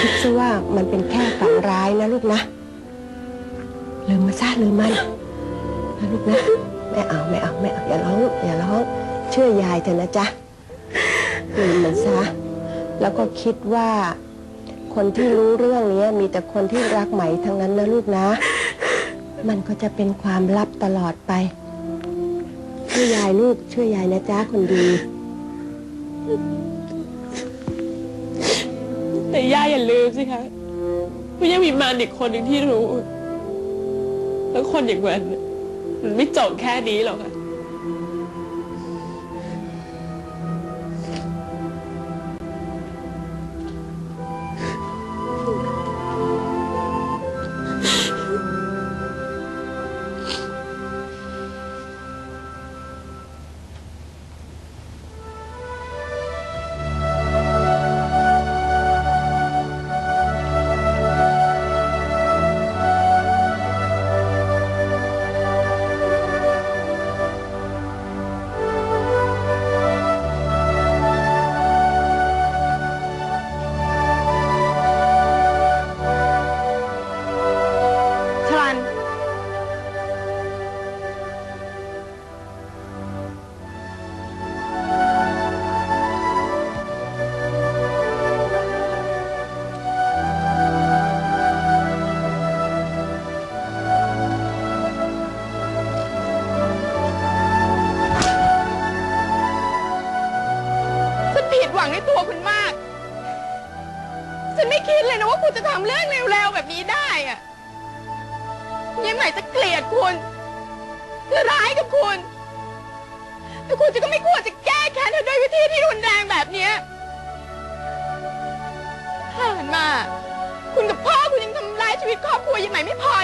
คิดซะว่ามันเป็นแค่ฝันร้ายนะลูกนะ ลืมมาซะลืมมันนะลูกนะไม่เอาไม่เอาไม่เอาอย่าร้องลูกอย่าร้องเชื่อยายเถอะนะจ๊ะลืมมันซะแล้วก็คิดว่า คนที่รู้เรื่องนี้มีแต่คนที่รักไหมทั้งนั้นนะลูกนะ มันก็จะเป็นความลับตลอดไปช่วยยายลูกช่วยยายนะจ๊ะคนดี แต่ย่าอย่าลืมสิคะว่ายังมีมานอีกคนหนึ่งที่รู้ แล้วคนอย่างมันมันไม่จบแค่นี้หรอกค่ะ งในตัวคุณมาก ฉันไม่คิดเลยนะว่าคุณจะทำเรื่องเร็วๆแบบนี้ได้อะยังไหนจะเกลียดคุณ จะร้ายกับคุณ แต่คุณจะก็ไม่ควรจะแก้แค้นเธอด้วยวิธีที่รุนแรงแบบเนี้ยผ่านมา คุณกับพ่อคุณยังทำร้ายชีวิตครอบครัวยังไหนไม่พอ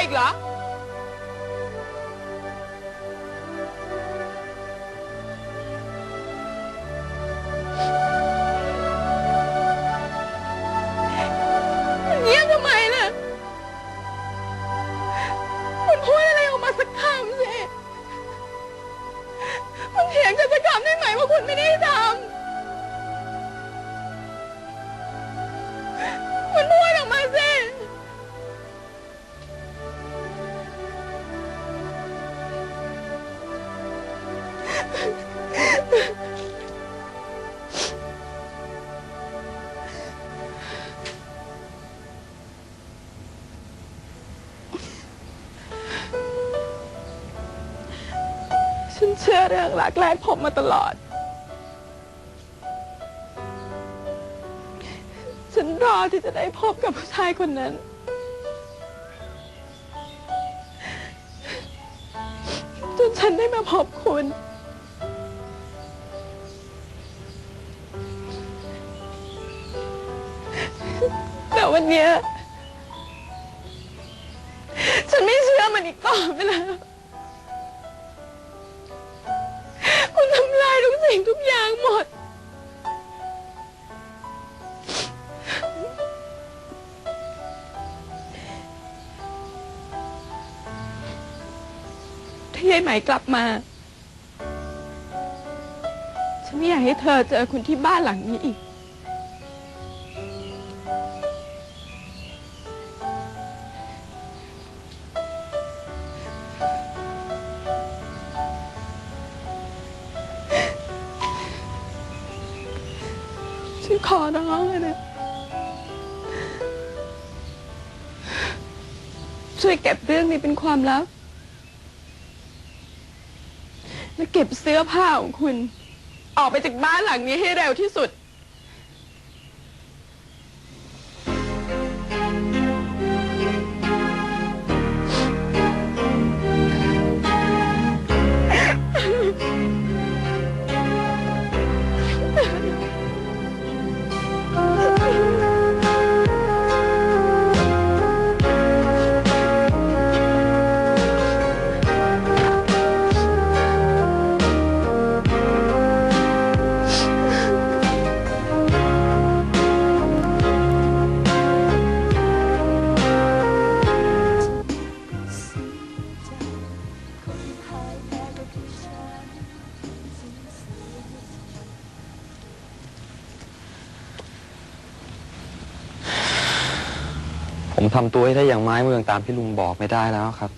ฉันเชื่อเรื่องรักแรกพบมาตลอด ฉันรอที่จะได้พบกับผู้ชายคนนั้น จนฉันได้มาพบคุณ เนี้ย ฉันไม่เชื่อมันอีกต่อไปแล้ว คุณทำลายทุกสิ่งทุกอย่างหมด ถ้ายายไหมกลับมา ฉันไม่อยากให้เธอเจอคุณที่บ้านหลังนี้อีก ขอร้องเลยนะช่วยเก็บเรื่องนี้เป็นความลับ และเก็บเสื้อผ้าของคุณ ออกไปจากบ้านหลังนี้ให้เร็วที่สุด ผมทำตัวให้ได้อย่างไม้เมืองตามที่ลุงบอกไม่ได้แล้วครับ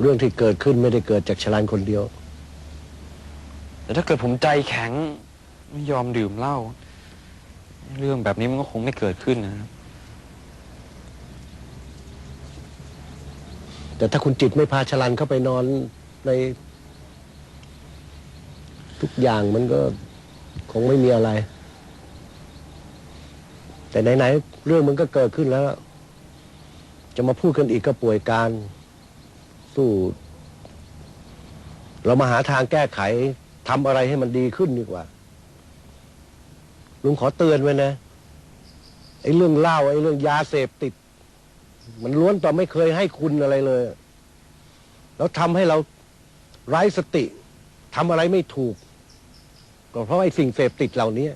เรื่องที่เกิดขึ้นไม่ได้เกิดจากชลันคนเดียว แต่ถ้าเกิดผมใจแข็ง ไม่ยอมดื่มเหล้าเรื่องแบบนี้มันก็คงไม่เกิดขึ้นนะครับแต่ถ้าคุณจิตไม่พาชลันเข้าไปนอนใน ทุกอย่างมันก็คงไม่มีอะไร แต่ไหนๆเรื่องมันก็เกิดขึ้นแล้ว จะมาพูดกันอีกก็ป่วยการสู้เรามาหาทางแก้ไขทำอะไรให้มันดีขึ้นดีกว่า ลุงขอเตือนไว้นะไอ้เรื่องเหล้าไอ้เรื่องยาเสพติด มันล้วนแต่ไม่เคยให้คุณอะไรเลย แล้วทำให้เราไร้สติทำอะไรไม่ถูก ก็เพราะไอ้สิ่งเสพติดเหล่านี้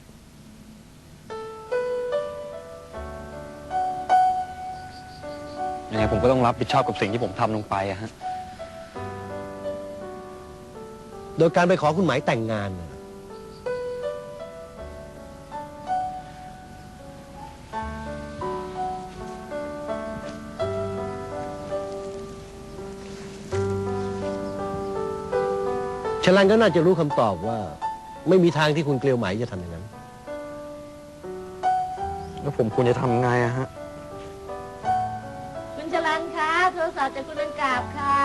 ผมก็ต้องรับผิดชอบกับสิ่งที่ผมทำลงไปอะฮะ โดยการไปขอคุณหมายแต่งงานน่ะชลันก็น่าจะรู้คำตอบว่า ไม่มีทางที่คุณเกลียวไหมจะทำอย่างนั้น แล้วผมควรจะทำไงอะฮะ รศัพท์จากคุณอังกาบค่ะ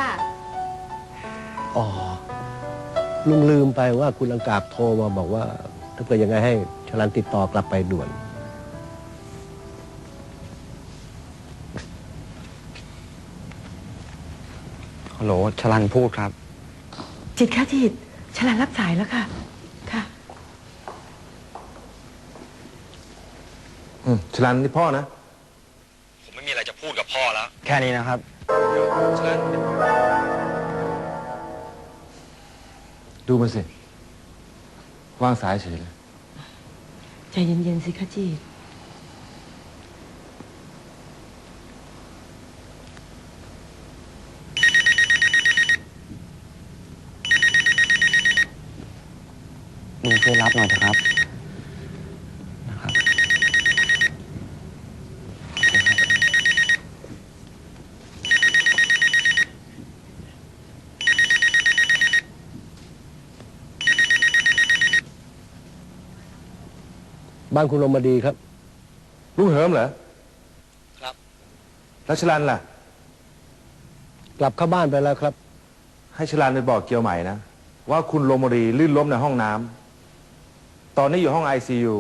อ๋อ ลุงลืมไปว่าคุณลังกาบโทรมาบอกว่า ถ้าเกิดยังไงให้ชลันติดต่อกลับไปด่วน ฮัลโหลชลันพูดครับ จิตค่ะจิตฉลาดรับสายแล้วค่ะ ค่ะ อืมชลันนี่พ่อนะ ผมไม่มีอะไรจะพูดกับพ่อแล้ว แค่นี้นะครับ ชลันดูมันสิ วางสายเฉยเลย ใจเย็นๆสิคะจิตลุงช่วยรับหน่อยเถอะครับนะครับ บ้านคุณลมมาดีครับ ลุงเหิมเหรอ ครับ แล้วชลันล่ะ กลับเข้าบ้านไปแล้วครับ ให้ชลันไปบอกเกียวใหม่นะ ว่าคุณโรมรีลื่นล้มในห้องน้ำตอนนี้อยู่ห้องไอซียู